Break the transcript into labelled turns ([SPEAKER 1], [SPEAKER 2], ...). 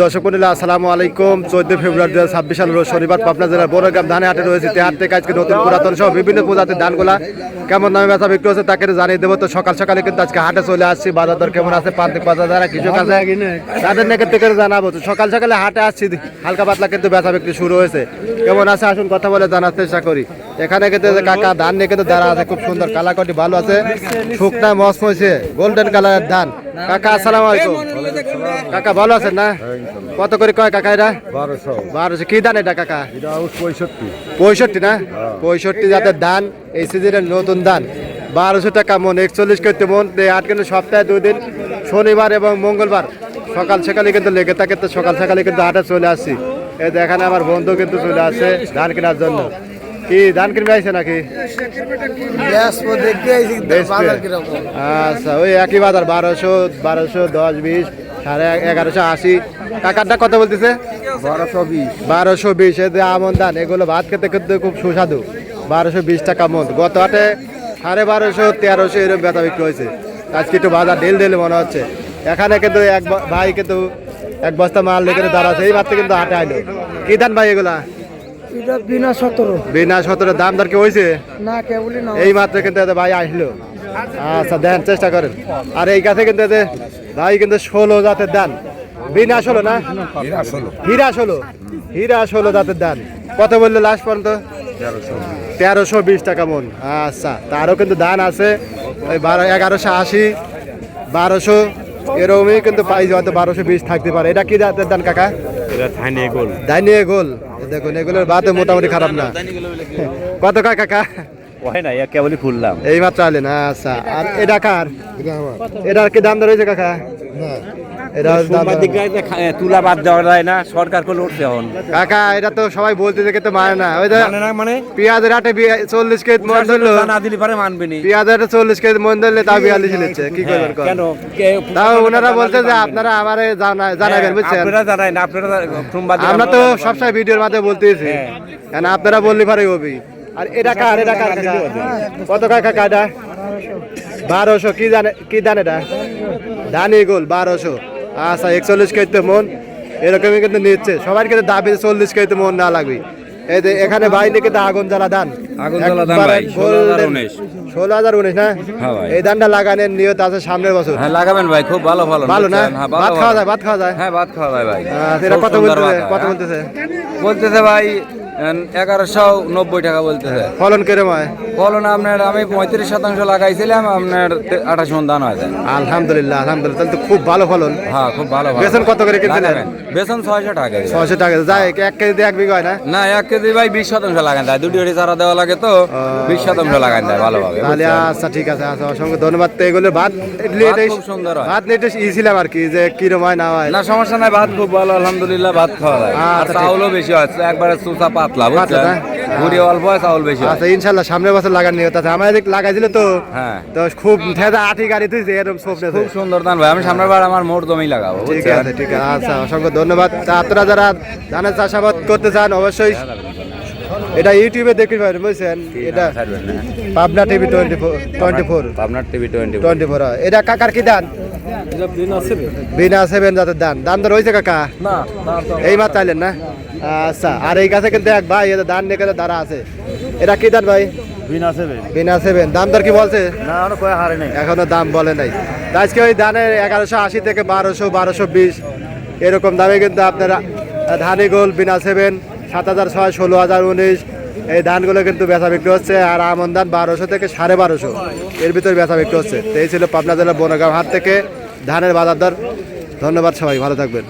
[SPEAKER 1] দর্শক মন্ডলী আসসালামু আলাইকুম। চোদ্দ ফেব্রুয়ারি দু হাজার ছাব্বিশ সাল রোজ শনিবার পাবনা জেলার বড়গ্রাম ধানে হাটে রয়েছে তে হাট থেকে আজকে নতুন পুরাতন সহ বিভিন্ন প্রজাতির ধানগুলা। কেমন দামে বেচা বিক্রি হচ্ছে তাকে জানিয়ে দেবো। তো সকাল সকালে কিন্তু আজকে হাটে চলে আসছি। বাজার দর কেমন আছে? প্রান্তিক বাজার যারা কৃষক আছে তাদের নাকি থেকে জানাব। তো সকাল সকালে হাটে আসছি হালকা পাতলা কিন্তু বেচা বিক্রি শুরু হয়েছে। কেমন আছে? আসুন কথা বলে জানার চেষ্টা করি। এখানে কিন্তু কাকা ধান নিয়ে কিন্তু দাঁড়া আছে খুব সুন্দর কালাকটি ভালো আছে। শুকনা মস হয়েছে। গোল্ডেন কালারের ধান। কাকা আসসালামু আলাইকুম। কাকা ভালো আছেন না? কত করে কয় কাকা এটা?
[SPEAKER 2] বারোশো।
[SPEAKER 1] বারোশো। কি ধান এটা কাকা?
[SPEAKER 2] পঁয়ষট্টি।
[SPEAKER 1] পঁয়ষট্টি না? পঁয়ষট্টি জাতের ধান এই সিজনের নতুন ধান। বারোশো টাকা মন একচল্লিশ করতে মন। আট কিন্তু সপ্তাহে দুই দিন শনিবার এবং মঙ্গলবার। সকাল সকালে কিন্তু লেগে থাকে তো সকাল সকালে কিন্তু হাটে চলে আসি। এই দেখেন আমার বন্ধু কিন্তু চলে আসে ধান কেনার জন্য। কি ধান কিনবে আইছে নাকি? আচ্ছা ওই একই বাজার বারোশো বারোশো দশ বিশ সাড়ে এগারোশো আশি। টাকাটা কত বলতেছে?
[SPEAKER 2] বারোশো বিশ।
[SPEAKER 1] বারোশো বিশ আমন ধান এগুলো ভাত খেতে কিন্তু খুব সুস্বাদু। বারোশো বিশ টাকা মন। গত হাটে সাড়ে বারোশো তেরোশো এরকম বেচা বিক্রি হয়েছে। আজকে একটু বাজার ঢেল ঢেলে মনে হচ্ছে। এখানে কিন্তু এক ভাই কিন্তু এক বস্তা মাল লেগে দাঁড়াচ্ছে। এই মাত্র কিন্তু হাটে আইলো। কি ধান ভাই এগুলা?
[SPEAKER 3] এটা বিনা সতেরো।
[SPEAKER 1] বিনা সতেরো দাম দর কি হয়েছে
[SPEAKER 3] না কেবলই না
[SPEAKER 1] এই মাত্র কিন্তু এতে ভাই আসলো। আচ্ছা দেন চেষ্টা করেন। আর এই কাছে কিন্তু এতে ভাই কিন্তু ষোলো জাতের দান বিনা ষোলো না? হীরা ষোলো। হীরা ষোলো? জাতের দান কত বলল লাস্ট পর্যন্ত? তেরোশো। বিশ টাকা মন। আচ্ছা তারও কিন্তু দান আছে। ওই বারো এগারোশো আশি বারোশো। এরকমই কিন্তু পাই হয়তো বারোশো বিশ থাকতে পারে। এটা কি জাতের দান কাকা?
[SPEAKER 2] এটা থাইনে গোল।
[SPEAKER 1] দাইনি গোল। দেখুন এগুলোর বাতে মোটামুটি খারাপ না। কত কাকা কাকা
[SPEAKER 2] হয় না ইয়া কেবলই খুললাম।
[SPEAKER 1] এই মাত্র আলেন আচ্ছা। আর এটা কার? এটার কি দাম দর হয়েছে কাকা? এটা
[SPEAKER 2] তুলা বাদ দেওয়া যায় না সরকার করে উঠছে এখন।
[SPEAKER 1] কাকা এটা তো সবাই বলতে যে কিন্তু মানে না। ওই
[SPEAKER 2] মানে মানে?
[SPEAKER 1] পেঁয়াজের আটে চল্লিশ কেজি মন ধরলো।
[SPEAKER 2] না দিলে পারে মানবে নি
[SPEAKER 1] পেঁয়াজের আটে চল্লিশ কেজি মন ধরলে তাও বিয়াল্লিশ নিচ্ছে কি করবেন
[SPEAKER 2] কেন?
[SPEAKER 1] তাও ওনারা বলছে যে আপনারা আমারে জানাবেন বুঝছেন?
[SPEAKER 2] আপনারা জানাই না আপনারা
[SPEAKER 1] আমরা তো সবসময় ভিডিওর মাধ্যমে বলতেছি। কারণ আপনারা বললে পারে আর এটা কার এটা কার? কাকা? কত কাকা কাটা বারোশো কি জানে কি দান এটা? দানি গোল বারোশো। আচ্ছা একচল্লিশ কেজিতে মন এরকমই কিন্তু নিচ্ছে। সবার কিন্তু দাবি চল্লিশ কেজিতে মন না লাগবে। এই যে এখানে ভাই নাকি আগুন জ্বালা
[SPEAKER 2] আগুন ভাই,
[SPEAKER 1] ষোলো হাজার উনিশ। না?
[SPEAKER 2] হ্যাঁ
[SPEAKER 1] এই লাগানোর নিয়ত আছে সামনের বছর।
[SPEAKER 2] হ্যাঁ লাগাবেন ভাই খুব ভালো ফলন
[SPEAKER 1] ভালো না?
[SPEAKER 2] হ্যাঁ, ভালো,
[SPEAKER 1] ভাত খাওয়া যায় ভাত খাওয়া যায়?
[SPEAKER 2] হ্যাঁ ভাত খাওয়া যায় ভাই।
[SPEAKER 1] আচ্ছা, কত
[SPEAKER 2] সুন্দর
[SPEAKER 1] বলতেছে। বলতেছে
[SPEAKER 2] ভাই এগারোশো নব্বই টাকা বলতেছে।
[SPEAKER 1] ফলন কেরম হয়?
[SPEAKER 2] ফলন আপনার আমি পঁয়ত্রিশ শতাংশ লাগাইছিলাম আপনার আঠাশ মন দান হয়ে
[SPEAKER 1] আলহামদুলিল্লাহ আলহামদুলিল্লাহ তাহলে তো খুব ভালো ফলন।
[SPEAKER 2] হ্যাঁ খুব ভালো।
[SPEAKER 1] বেতন কত করে কিনছিলেন?
[SPEAKER 2] বেতন ছয়শো টাকা
[SPEAKER 1] ছয়শো টাকা যায় এক কেজি এক বিঘা হয় না?
[SPEAKER 2] না এক কেজি ভাই বিশ শতাংশ লাগান দেয়। দুটি চারা দেওয়া লাগে তো বিশ শতাংশ লাগান দেয় ভালোভাবে
[SPEAKER 1] তাহলে? আচ্ছা ঠিক আছে আচ্ছা অসংখ্য ধন্যবাদ। তো এগুলো ভাত
[SPEAKER 2] খুব সুন্দর।
[SPEAKER 1] ভাত নিয়ে ইছিলাম আর কি যে কিরম হয় না হয়।
[SPEAKER 2] না সমস্যা নাই ভাত খুব ভালো আলহামদুলিল্লাহ ভাত খাওয়া যায়। আর
[SPEAKER 1] আচ্ছা,
[SPEAKER 2] চাউলও বেশি হয় একবারে সুসা পাতলা বুঝছেন
[SPEAKER 1] পাতলা, হ্যাঁ?
[SPEAKER 2] অল্প হয় চাউল বেশি
[SPEAKER 1] আচ্ছা ইনশাল্লাহ সামনের বছর লাগান নিয়ে আছে। আমার এদিক লাগাইছিল তো।
[SPEAKER 2] হ্যাঁ।
[SPEAKER 1] তো খুব ঠেজা আঠি গাড়ি তুই এরকম স্বপ্নে
[SPEAKER 2] খুব সুন্দর দান ভাই আমি সামনের বার আমার মোট জমি লাগাবো
[SPEAKER 1] ঠিক আছে ঠিক আছে। আচ্ছা অসংখ্য ধন্যবাদ। তা আপনারা যারা ধানের চাষাবাদ করতে চান অবশ্যই এটা ইউটিউবে দেখতে পারেন বুঝছেন? এটা Pabna TV twenty four twenty four.
[SPEAKER 2] আপনার টিভি টোয়েন্টি
[SPEAKER 1] টোয়েন্টি ফোর এটা কাকার কি দান বিনা সেভেন। জাতের দান দান তো রয়েছে কাকা?
[SPEAKER 2] না
[SPEAKER 1] এই মাত্র আইলেন না? আচ্ছা আর এই কাছে কিন্তু এক ভাই এটা দান নিয়ে দাঁড়া আছে। এটা কি দান ভাই?
[SPEAKER 2] বিনা সেভেন।
[SPEAKER 1] বিনা সেভেন। দাম দর কি বলছে?
[SPEAKER 2] না আমরা কয়ে হারে নেই।
[SPEAKER 1] এখনও দাম বলে নাই। আজকে ওই ধানের এগারোশো আশি থেকে বারোশো বারোশো বিশ এরকম দামে কিন্তু আপনারা ধানি গোল বিনা সেভেন সাত হাজার ছয় ষোলো হাজার উনিশ এই ধানগুলো কিন্তু বেচা বিক্রি হচ্ছে। আর আমন ধান বারোশো থেকে সাড়ে বারোশো। এর ভিতরে বেচা বিক্রি হচ্ছে। তো এই ছিল পাবনা জেলার বনগাঁও হাট থেকে ধানের বাজার দর। ধন্যবাদ সবাই ভালো থাকবেন।